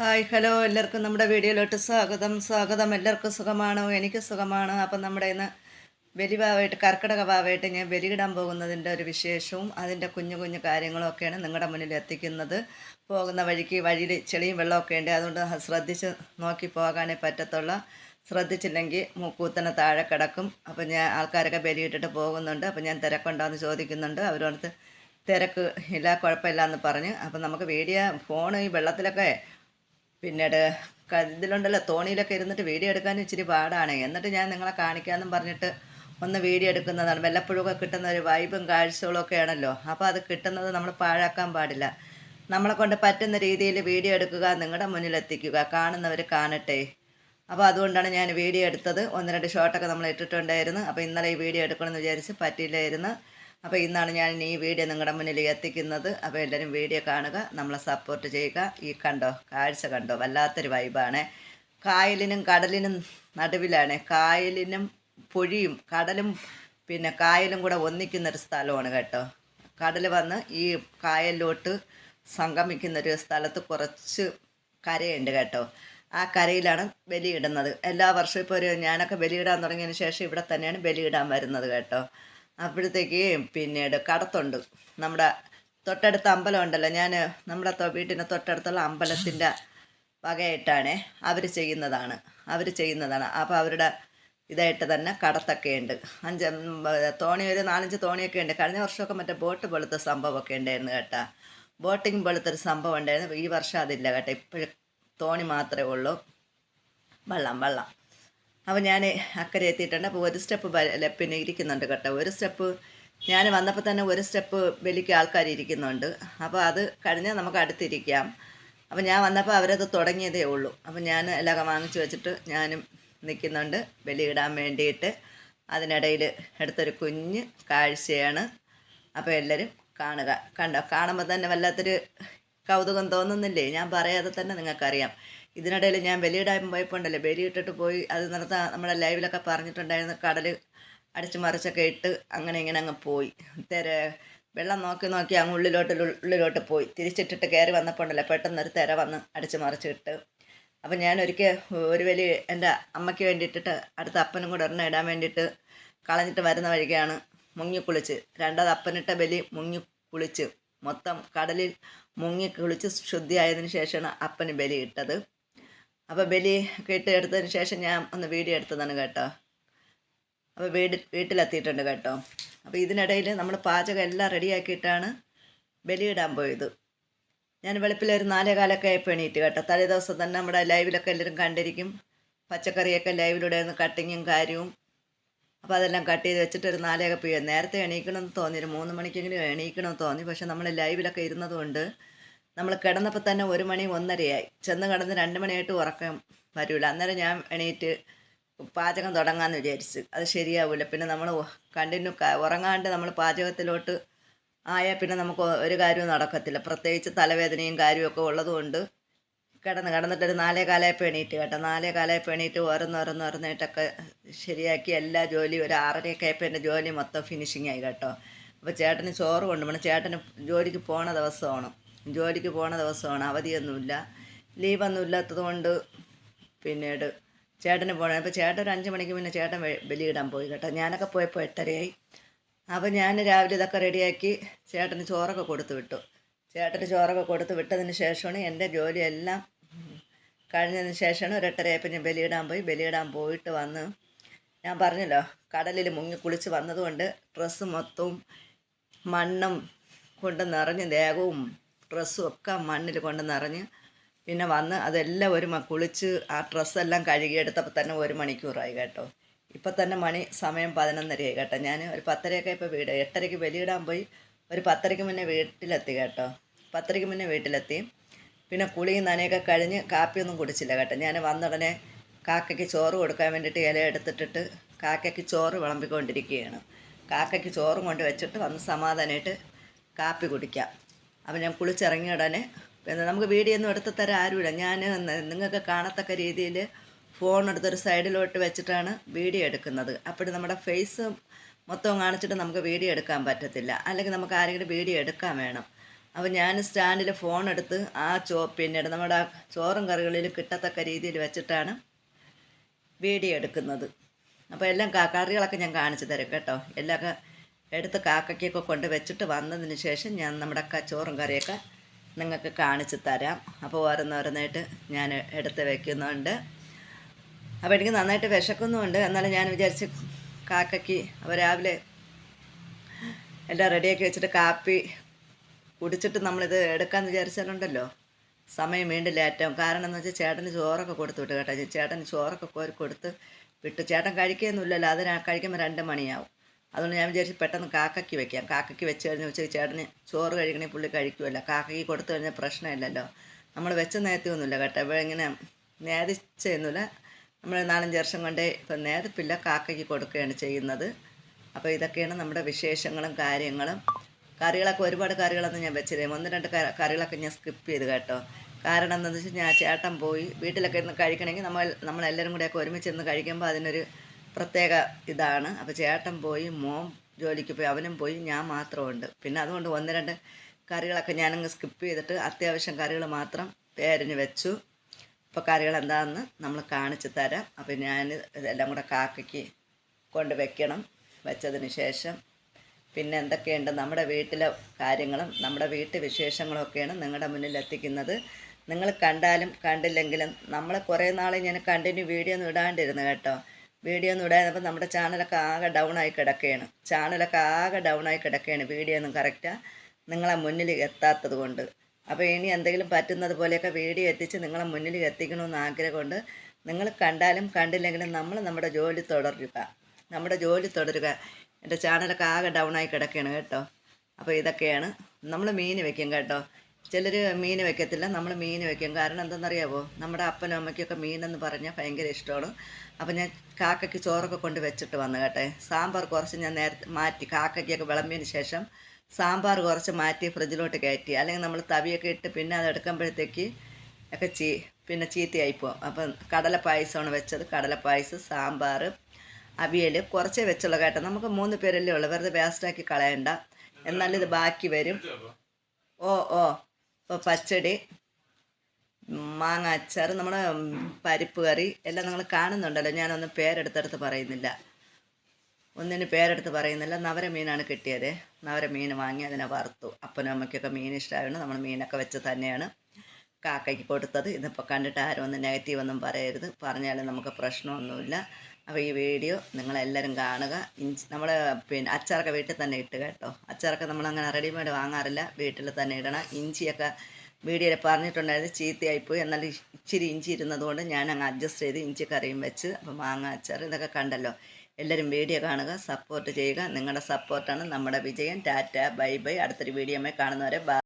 Hi hello എല്ലാവർക്കും നമ്മുടെ വീഡിയോയിലോട്ട് സ്വാഗതം. സ്വാഗതം എല്ലാവർക്കും സുഖമാണോ? എനിക്ക് സുഖമാണ്. അപ്പം നമ്മുടെ ഇന്ന് ബലിഭാവായിട്ട് കർക്കിടക ഭാവമായിട്ട് ഞാൻ ബലിയിടാൻ പോകുന്നതിന്റെ ഒരു വിശേഷവും അതിന്റെ കുഞ്ഞു കുഞ്ഞു കാര്യങ്ങളൊക്കെയാണ് നിങ്ങളുടെ മുന്നിൽ എത്തിക്കുന്നത്. പോകുന്ന വഴിക്ക് വഴിയിൽ ചെളിയും വെള്ളമൊക്കെ ഉണ്ട്. അതുകൊണ്ട് ശ്രദ്ധിച്ച് നോക്കി പോകാനേ പറ്റത്തുള്ള. ശ്രദ്ധിച്ചില്ലെങ്കിൽ മൂക്കൂത്തനെ താഴെ കിടക്കും. അപ്പം ഞാൻ ആൾക്കാരൊക്കെ ബലിയിട്ടിട്ട് പോകുന്നുണ്ട്. അപ്പം ഞാൻ തിരക്കുണ്ടോയെന്ന് ചോദിക്കുന്നുണ്ട്. അവരോടത്ത് തിരക്ക് ഇല്ല കുഴപ്പമില്ല എന്ന് പറഞ്ഞ്. അപ്പം നമുക്ക് വീഡിയോ ഫോൺ ഈ വെള്ളത്തിലൊക്കെ പിന്നീട് ഇതിലുണ്ടല്ലോ തോണിയിലൊക്കെ ഇരുന്നിട്ട് വീഡിയോ എടുക്കാൻ ഇച്ചിരി പാടാണ്. എന്നിട്ട് ഞാൻ നിങ്ങളെ കാണിക്കാമെന്നും പറഞ്ഞിട്ട് ഒന്ന് വീഡിയോ എടുക്കുന്നതാണ്. വല്ലപ്പോഴൊക്കെ കിട്ടുന്ന ഒരു വൈബും കാഴ്ചകളും ഒക്കെ ആണല്ലോ. അപ്പോൾ അത് കിട്ടുന്നത് നമ്മൾ പാഴാക്കാൻ പാടില്ല. നമ്മളെ കൊണ്ട് പറ്റുന്ന രീതിയിൽ വീഡിയോ എടുക്കുക നിങ്ങളുടെ മുന്നിൽ എത്തിക്കുക കാണുന്നവർ കാണട്ടെ. അപ്പോൾ അതുകൊണ്ടാണ് ഞാൻ വീഡിയോ എടുത്തത്. ഒന്ന് രണ്ട് ഷോട്ടൊക്കെ നമ്മൾ ഇട്ടിട്ടുണ്ടായിരുന്നു. അപ്പോൾ ഇന്നലെ ഈ വീഡിയോ എടുക്കണമെന്ന് വിചാരിച്ച് പറ്റിയില്ലായിരുന്നു. അപ്പോൾ ഇന്നാണ് ഞാൻ ഈ വീഡിയോ നിങ്ങളുടെ മുന്നിൽ എത്തിക്കുന്നത്. അപ്പോൾ എല്ലാവരും വീഡിയോ കാണുക നമ്മളെ സപ്പോർട്ട് ചെയ്യുക. ഈ കണ്ടോ കാഴ്ച കണ്ടോ വല്ലാത്തൊരു വൈബാണ് കായലിനും കടലിനും നടുവിലാണ്. കായലിനും പൊഴിയും കടലും പിന്നെ കായലും കൂടെ ഒന്നിക്കുന്നൊരു സ്ഥലമാണ് കേട്ടോ. കടൽ വന്ന് ഈ കായലിലോട്ട് സംഗമിക്കുന്നൊരു സ്ഥലത്ത് കുറച്ച് കരയുണ്ട് കേട്ടോ. ആ കരയിലാണ് ബലിയിടുന്നത്. എല്ലാ വർഷവും ഇപ്പോൾ ഒരു ഞാനൊക്കെ ബലിയിടാൻ തുടങ്ങിയതിന് ശേഷം ഇവിടെ തന്നെയാണ് ബലിയിടാൻ വരുന്നത് കേട്ടോ. അപ്പോഴത്തേക്ക് പിന്നീട് കടത്തുണ്ട്. നമ്മുടെ തൊട്ടടുത്ത അമ്പലം ഉണ്ടല്ലോ. ഞാൻ നമ്മുടെ വീട്ടിന്റെ തൊട്ടടുത്തുള്ള അമ്പലത്തിന്റെ വകയായിട്ടാണ് അവർ ചെയ്യുന്നതാണ്. അവർ ചെയ്യുന്നതാണ്. അപ്പോൾ അവരുടെ ഇതായിട്ട് തന്നെ കടത്തൊക്കെ ഉണ്ട്. അഞ്ച് തോണി ഒരു നാലഞ്ച് തോണിയൊക്കെ ഉണ്ട്. കഴിഞ്ഞ വർഷമൊക്കെ മറ്റേ ബോട്ട് പോലത്തെ സംഭവമൊക്കെ ഉണ്ടായിരുന്നു കേട്ടോ. ബോട്ടിങ് പോലത്തെ ഒരു സംഭവം ഉണ്ടായിരുന്നു. ഈ വർഷം അതില്ല കേട്ടോ. ഇപ്പോഴും തോണി മാത്രമേ ഉള്ളൂ. വെള്ളം വെള്ളം. അപ്പോൾ ഞാൻ അക്കരെ എത്തിയിട്ടുണ്ട്. അപ്പോൾ ഒരു സ്റ്റെപ്പ് പിന്നെ ഇരിക്കുന്നുണ്ട് കേട്ടോ. ഒരു സ്റ്റെപ്പ് ഞാൻ വന്നപ്പോൾ തന്നെ ഒരു സ്റ്റെപ്പ് വലിക്ക് ആൾക്കാർ ഇരിക്കുന്നുണ്ട്. അപ്പോൾ അത് കഴിഞ്ഞാൽ നമുക്ക് അടുത്തിരിക്കാം. അപ്പോൾ ഞാൻ വന്നപ്പോൾ അവരത് തുടങ്ങിയതേ ഉള്ളൂ. അപ്പോൾ ഞാൻ എല്ലാം വാങ്ങിച്ചു വെച്ചിട്ട് ഞാനും നിൽക്കുന്നുണ്ട് ബലിയിടാൻ വേണ്ടിയിട്ട്. അതിനിടയിൽ എടുത്തൊരു കുഞ്ഞ് കാഴ്ചയാണ്. അപ്പോൾ എല്ലാവരും കാണുക. കണ്ടോ? കാണുമ്പോൾ തന്നെ വല്ലാത്തൊരു കൗതുകം തോന്നുന്നില്ലേ? ഞാൻ പറയാതെ തന്നെ നിങ്ങൾക്കറിയാം. ഇതിനിടയിൽ ഞാൻ ബലിയിടാൻ പോയപ്പോണ്ടല്ലോ ബലി ബലിയിട്ടിട്ട് പോയി അത് നടത്താൻ നമ്മുടെ ലൈവിലൊക്കെ പറഞ്ഞിട്ടുണ്ടായിരുന്നു കടൽ അടിച്ചു മറിച്ചൊക്കെ ഇട്ട് അങ്ങനെ ഇങ്ങനെ അങ്ങ് പോയി. തെര വെള്ളം നോക്കി നോക്കി അങ്ങ് ഉള്ളിലോട്ട് ഉള്ളിലോട്ട് പോയി. തിരിച്ചിട്ടിട്ട് കയറി വന്നപ്പോൾ ഉണ്ടല്ലോ പെട്ടെന്നൊരു തിര വന്ന് അടിച്ചു മറിച്ചിട്ട്. അപ്പം ഞാൻ ഒരിക്കൽ ഒരു വലിയ എന്റെ അമ്മയ്ക്ക് വേണ്ടിയിട്ടിട്ട് അടുത്ത അപ്പനും കൂടെ ഒരെണ്ണം ഇടാൻ വേണ്ടിയിട്ട് കളഞ്ഞിട്ട് വരുന്ന വഴിക്കാണ് മുങ്ങി കുളിച്ച്. രണ്ടാമത് അപ്പനിട്ട ബലി മുങ്ങി കുളിച്ച്. മൊത്തം കടലിൽ മുങ്ങി കുളിച്ച് ശുദ്ധിയായതിനു ശേഷമാണ് അപ്പന് ബലി ഇട്ടത് അപ്പോൾ ബലി ഒക്കെ എടുത്തതിന് ശേഷം ഞാൻ ഒന്ന് വീഡിയോ എടുത്തതാണ് കേട്ടോ. അപ്പോൾ വീട് വീട്ടിലെത്തിയിട്ടുണ്ട് കേട്ടോ. അപ്പോൾ ഇതിനിടയിൽ നമ്മൾ പാചകം എല്ലാം റെഡിയാക്കിയിട്ടാണ് ബലിയിടാൻ പോയത്. ഞാൻ വെളുപ്പിൽ ഒരു നാലേ കാലൊക്കെ ആയപ്പോൾ എണീറ്റ് കേട്ടോ. തലേ ദിവസം തന്നെ നമ്മുടെ ലൈവിലൊക്കെ എല്ലാവരും കണ്ടിരിക്കും. പച്ചക്കറിയൊക്കെ ലൈവിലൂടെ ഒന്ന് കട്ടിങ്ങും കാര്യവും. അപ്പോൾ അതെല്ലാം കട്ട് ചെയ്ത് വെച്ചിട്ട് ഒരു നാലേക പി നേരത്തെ എണീക്കണമെന്ന് തോന്നി. ഒരു മൂന്ന് മണിക്കെങ്കിലും എണീക്കണമെന്ന് തോന്നി. പക്ഷെ നമ്മൾ ലൈവിലൊക്കെ ഇരുന്നത് കൊണ്ട് നമ്മൾ കിടന്നപ്പോൾ തന്നെ ഒരു മണി ഒന്നരയായി. ചെന്ന് കിടന്ന് രണ്ട് മണിയായിട്ട് ഉറക്കം വരില്ല അന്നേരം ഞാൻ എണീറ്റ് പാചകം തുടങ്ങാമെന്ന് വിചാരിച്ച്. അത് ശരിയാവില്ല പിന്നെ നമ്മൾ കണ്ടിന്യൂ ഉറങ്ങാണ്ട് നമ്മൾ പാചകത്തിലോട്ട് ആയാൽ പിന്നെ നമുക്ക് ഒരു കാര്യവും നടക്കത്തില്ല. പ്രത്യേകിച്ച് തലവേദനയും കാര്യമൊക്കെ ഉള്ളതുകൊണ്ട് കിടന്ന് കിടന്നിട്ടൊരു നാലേ കാലായപ്പോൾ എണീറ്റ് കേട്ടോ. നാലേ കാലായപ്പോൾ എണീറ്റ് ഓരോന്നോരോന്ന് ഓരോന്നായിട്ടൊക്കെ ശരിയാക്കി എല്ലാ ജോലിയും ഒരു ആറരയൊക്കെ ആയപ്പോൾ എന്റെ ജോലി മൊത്തം ഫിനിഷിങ് ആയി കേട്ടോ. അപ്പോൾ ചേട്ടന് ചോറ് കൊണ്ടുപോകണം ചേട്ടന് ജോലിക്ക് പോണ ദിവസമാണ്. ജോലിക്ക് പോണ ദിവസമാണ്. അവധിയൊന്നുമില്ല. ലീവൊന്നും ഇല്ലാത്തത് കൊണ്ട് പിന്നീട് ചേട്ടന് പോകണം അപ്പോൾ ചേട്ടൻ ഒരു അഞ്ച് മണിക്ക് മുന്നേ ചേട്ടൻ ബലിയിടാൻ പോയി കേട്ടോ. ഞാനൊക്കെ പോയപ്പോൾ എട്ടരയായി. അപ്പോൾ ഞാൻ രാവിലെ ഇതൊക്കെ റെഡിയാക്കി ചേട്ടന് ചോറൊക്കെ കൊടുത്തു വിട്ടു. ചേട്ടന് ചോറൊക്കെ കൊടുത്തു വിട്ടതിന് ശേഷമാണ് എന്റെ ജോലിയെല്ലാം കഴിഞ്ഞതിന് ശേഷമാണ് ഒരു എട്ടരയായപ്പോൾ ഞാൻ ബലിയിടാൻ പോയി. ബലിയിടാൻ പോയിട്ട് വന്ന് ഞാൻ പറഞ്ഞല്ലോ കടലിൽ മുങ്ങി കുളിച്ച് വന്നതുകൊണ്ട് ഡ്രസ്സ് മൊത്തവും മണ്ണും കൊണ്ട് നിറഞ്ഞ് ദേഹവും ഡ്രസ്സും ഒക്കെ മണ്ണിൽ കൊണ്ട് നിറഞ്ഞ് പിന്നെ വന്ന് അതെല്ലാം ഒരു കുളിച്ച് ആ ഡ്രസ്സെല്ലാം കഴുകിയെടുത്തപ്പോൾ തന്നെ ഒരു മണിക്കൂറായി കേട്ടോ. ഇപ്പം തന്നെ മണി സമയം പതിനൊന്നരയായി കേട്ടോ. ഞാൻ ഒരു പത്തരയൊക്കെ ഇപ്പോൾ വീട് എട്ടരയ്ക്ക് വെളിയിടാൻ പോയി ഒരു പത്തരയ്ക്ക് മുന്നേ വീട്ടിലെത്തി കേട്ടോ. പത്തരയ്ക്ക് മുന്നേ വീട്ടിലെത്തി. പിന്നെ കുളിയും നനയൊക്കെ കഴിഞ്ഞ് കാപ്പിയൊന്നും കുടിച്ചില്ല കേട്ടോ. ഞാൻ വന്നുടനെ കാക്കയ്ക്ക് ചോറ് കൊടുക്കാൻ വേണ്ടിയിട്ട് ഇല എടുത്തിട്ടിട്ട് കാക്കയ്ക്ക് ചോറ് വിളമ്പിക്കൊണ്ടിരിക്കുകയാണ്. കാക്കയ്ക്ക് ചോറും കൊണ്ട് വെച്ചിട്ട് വന്ന് സമാധാനമായിട്ട് കാപ്പി കുടിക്കാം. അപ്പം ഞാൻ കുളിച്ചിറങ്ങിയ ഉടനെ പിന്നെ നമുക്ക് വീഡിയോ ഒന്നും എടുത്ത് തരാൻ ആരുമില്ല. ഞാൻ നിങ്ങൾക്ക് കാണത്തക്ക രീതിയിൽ ഫോൺ എടുത്തൊരു സൈഡിലോട്ട് വെച്ചിട്ടാണ് വീഡിയോ എടുക്കുന്നത്. അപ്പോൾ നമ്മുടെ ഫേസ് മൊത്തം കാണിച്ചിട്ട് നമുക്ക് വീഡിയോ എടുക്കാൻ പറ്റത്തില്ല. അല്ലെങ്കിൽ നമുക്ക് ആരെങ്കിലും വീഡിയോ എടുക്കാൻ വേണം. അപ്പോൾ ഞാൻ സ്റ്റാൻഡിൽ ഫോൺ എടുത്ത് ആ ചോ പിന്നീട് നമ്മുടെ ചോറും കറികളിൽ കിട്ടത്തക്ക രീതിയിൽ വെച്ചിട്ടാണ് വീഡിയോ എടുക്കുന്നത്. അപ്പോൾ എല്ലാം കറികളൊക്കെ ഞാൻ കാണിച്ചു തരും കേട്ടോ. എല്ലാം എടുത്ത് കാക്കയ്ക്കൊക്കെ കൊണ്ട് വെച്ചിട്ട് വന്നതിന് ശേഷം ഞാൻ നമ്മുടെ ചോറും കറിയൊക്കെ നിങ്ങൾക്ക് കാണിച്ചു തരാം. അപ്പോൾ ഓരോന്നോരോന്നായിട്ട് ഞാൻ എടുത്ത് വെക്കുന്നുണ്ട്. അപ്പോൾ എനിക്ക് നന്നായിട്ട് വിശക്കുന്നുമുണ്ട്. എന്നാലും ഞാൻ വിചാരിച്ച് കാക്കയ്ക്ക് അപ്പോൾ രാവിലെ എല്ലാം റെഡിയാക്കി വെച്ചിട്ട് കാപ്പി കുടിച്ചിട്ട് നമ്മളിത് എടുക്കാമെന്ന് വിചാരിച്ചാലുണ്ടല്ലോ. സമയം വീണ്ടും ഏറ്റവും. കാരണം എന്ന് വെച്ചാൽ ചേട്ടന് ചോറൊക്കെ കൊടുത്തു വിട്ടു കേട്ടോ. ചേട്ടന് ചോറൊക്കെ കോരി കൊടുത്ത് വിട്ടു. ചേട്ടൻ കഴിക്കുകയൊന്നുമില്ലല്ലോ. അത് ഞാൻ കഴിക്കുമ്പോൾ രണ്ട് മണിയാവും. അതുകൊണ്ട് ഞാൻ വിചാരിച്ചു പെട്ടെന്ന് കാക്കയ്ക്ക് വെക്കാം. കാക്കയ്ക്ക് വെച്ച് കഴിഞ്ഞ് ഉച്ചയ്ക്ക് ചേട്ടന് ചോറ് കഴിക്കണേ പുള്ളി കഴിക്കുമല്ലോ കാക്കയ്ക്ക് കൊടുത്തു കഴിഞ്ഞാൽ പ്രശ്നമില്ലല്ലോ. നമ്മൾ വെച്ച നേരത്തൊന്നുമില്ല കേട്ടോ. അപ്പോൾ ഇങ്ങനെ നേദിച്ചൊന്നുമില്ല നമ്മൾ നാലഞ്ച് വർഷം കൊണ്ടേ ഇപ്പം നേതപ്പില്ല കാക്കയ്ക്ക് കൊടുക്കുകയാണ് ചെയ്യുന്നത്. അപ്പോൾ ഇതൊക്കെയാണ് നമ്മുടെ വിശേഷങ്ങളും കാര്യങ്ങളും. കറികളൊക്കെ ഒരുപാട് കറികളൊന്നും ഞാൻ വെച്ചിരുന്നു ഒന്ന് രണ്ട് കറികളൊക്കെ ഞാൻ സ്കിപ്പ് ചെയ്ത് കേട്ടോ. കാരണം എന്താണെന്ന് വെച്ചാൽ ഞാൻ ചേട്ടൻ പോയി വീട്ടിലൊക്കെ ഇരുന്ന് കഴിക്കണമെങ്കിൽ നമ്മൾ നമ്മളെല്ലാവരും കൂടെയൊക്കെ ഒരുമിച്ച് ഇരുന്ന് കഴിക്കുമ്പോൾ അതിനൊരു പ്രത്യേക ഇതാണ്. അപ്പോൾ ചേട്ടൻ പോയി മോം ജോലിക്ക് പോയി അവനും പോയി ഞാൻ മാത്രമുണ്ട്. പിന്നെ അതുകൊണ്ട് ഒന്ന് രണ്ട് കറികളൊക്കെ ഞാനങ്ങ് സ്കിപ്പ് ചെയ്തിട്ട് അത്യാവശ്യം കറികൾ മാത്രം പേരിന് വെച്ചു. ഇപ്പോൾ കറികൾ എന്താണെന്ന് നമ്മൾ കാണിച്ചു തരാം. അപ്പോൾ ഞാൻ ഇതെല്ലാം കൂടെ കാക്കയ്ക്ക് കൊണ്ട് വെക്കണം. വെച്ചതിന് ശേഷം പിന്നെ എന്തൊക്കെയുണ്ട് നമ്മുടെ വീട്ടിലെ കാര്യങ്ങളും നമ്മുടെ വീട്ടു വിശേഷങ്ങളൊക്കെയാണ് നിങ്ങളുടെ മുന്നിൽ എത്തിക്കുന്നത്. നിങ്ങൾ കണ്ടാലും കണ്ടില്ലെങ്കിലും നമ്മൾ കുറേ നാളെ ഞാൻ കണ്ടിന്യൂ വീഡിയോ ഒന്നും ഇടാണ്ടിരുന്നു കേട്ടോ. വീഡിയോ ഒന്നും ഇടാതിരുന്നപ്പോൾ നമ്മുടെ ചാനലൊക്കെ ആകെ ഡൗൺ ആയി കിടക്കുകയാണ്. ചാനലൊക്കെ ആകെ ഡൗൺ ആയി കിടക്കുകയാണ് വീഡിയോ ഒന്നും കറക്റ്റാ നിങ്ങളെ മുന്നിൽ എത്താത്തത് കൊണ്ട്. അപ്പോൾ ഇനി എന്തെങ്കിലും പറ്റുന്നത് പോലെയൊക്കെ വീഡിയോ എത്തിച്ച് നിങ്ങളെ മുന്നിൽ എത്തിക്കണമെന്ന് ആഗ്രഹമുണ്ട്. നിങ്ങൾ കണ്ടാലും കണ്ടില്ലെങ്കിലും നമ്മൾ നമ്മുടെ ജോലി തുടരുക. നമ്മുടെ ജോലി തുടരുക. എന്റെ ചാനലൊക്കെ ആകെ ഡൗൺ ആയി കിടക്കുകയാണ് കേട്ടോ. അപ്പോൾ ഇതൊക്കെയാണ്. നമ്മൾ മീൻ വെക്കും കേട്ടോ. ചിലർ മീൻ വെക്കത്തില്ല നമ്മൾ മീൻ വെക്കും. കാരണം എന്തെന്നറിയാവോ? നമ്മുടെ അപ്പനും അമ്മയ്ക്കൊക്കെ മീനെന്ന് പറഞ്ഞാൽ ഭയങ്കര ഇഷ്ടമാണ്. അപ്പം ഞാൻ കാക്കയ്ക്ക് ചോറൊക്കെ കൊണ്ട് വെച്ചിട്ട് വന്നു കേട്ടെ. സാമ്പാർ കുറച്ച് ഞാൻ നേരത്തെ മാറ്റി കാക്കയ്ക്കൊക്കെ വിളമ്പിയതിന് ശേഷം സാമ്പാർ കുറച്ച് മാറ്റി ഫ്രിഡ്ജിലോട്ട് കയറ്റി. അല്ലെങ്കിൽ നമ്മൾ തവിയൊക്കെ ഇട്ട് പിന്നെ അത് എടുക്കുമ്പോഴത്തേക്ക് ഒക്കെ ചീ പിന്നെ ചീത്തയായിപ്പോവും അപ്പം കടല പായസമാണ് വെച്ചത്. കടല പായസം സാമ്പാർ അവിയൽ കുറച്ചേ വെച്ചുള്ളൂ കേട്ടോ. നമുക്ക് മൂന്ന് പേരല്ലേ ഉള്ളൂ. വെറുതെ വേസ്റ്റാക്കി കളയണ്ട. എന്നാലിത് ബാക്കി വരും. ഓ ഓ. ഇപ്പോൾ പച്ചടി മാങ്ങ അച്ചാർ നമ്മുടെ പരിപ്പ് കറി എല്ലാം നിങ്ങൾ കാണുന്നുണ്ടല്ലോ. ഞാനൊന്നും പേരെടുത്തെടുത്ത് പറയുന്നില്ല. ഒന്നിന് പേരെടുത്ത് പറയുന്നില്ല. നവര മീനാണ് കിട്ടിയത്. നവര മീൻ വാങ്ങി അതിനെ വറുത്തു. അപ്പനും അമ്മയ്ക്കൊക്കെ മീൻ ഇഷ്ടമായതുകൊണ്ട് നമ്മൾ മീനൊക്കെ വെച്ച് തന്നെയാണ്. കാക്കയ്ക്ക് കൊടുത്തത്. ഇതിപ്പോൾ കണ്ടിട്ട് ആരും ഒന്നും നെഗറ്റീവ് ഒന്നും പറയരുത്. പറഞ്ഞാലും നമുക്ക് പ്രശ്നമൊന്നുമില്ല. അപ്പോൾ ഈ വീഡിയോ നിങ്ങളെല്ലാവരും കാണുക. നമ്മൾ പിന്നെ അച്ചാറൊക്കെ വീട്ടിൽ തന്നെ ഇട്ട് കേട്ടോ. അച്ചാറൊക്കെ നമ്മളങ്ങനെ റെഡിമെയ്ഡ് വാങ്ങാറില്ല. വീട്ടിൽ തന്നെ ഇടണം. ഇഞ്ചിയൊക്കെ വീഡിയോയിൽ പറഞ്ഞിട്ടുണ്ടായിരുന്നു ചീത്തയായിപ്പോയി. എന്നാൽ ഇച്ചിരി ഇഞ്ചി ഇരുന്നതുകൊണ്ട് ഞാൻ അങ്ങ് അഡ്ജസ്റ്റ് ചെയ്ത് ഇഞ്ചി കറിയും വെച്ച് അപ്പോൾ മാങ്ങ അച്ചാർ ഇതൊക്കെ കണ്ടല്ലോ. എല്ലാവരും വീഡിയോ കാണുക സപ്പോർട്ട് ചെയ്യുക. നിങ്ങളുടെ സപ്പോർട്ടാണ് നമ്മുടെ വിജയം ടാറ്റ. Bye bye. അടുത്തൊരു വീഡിയോമായി കാണുന്നവരെ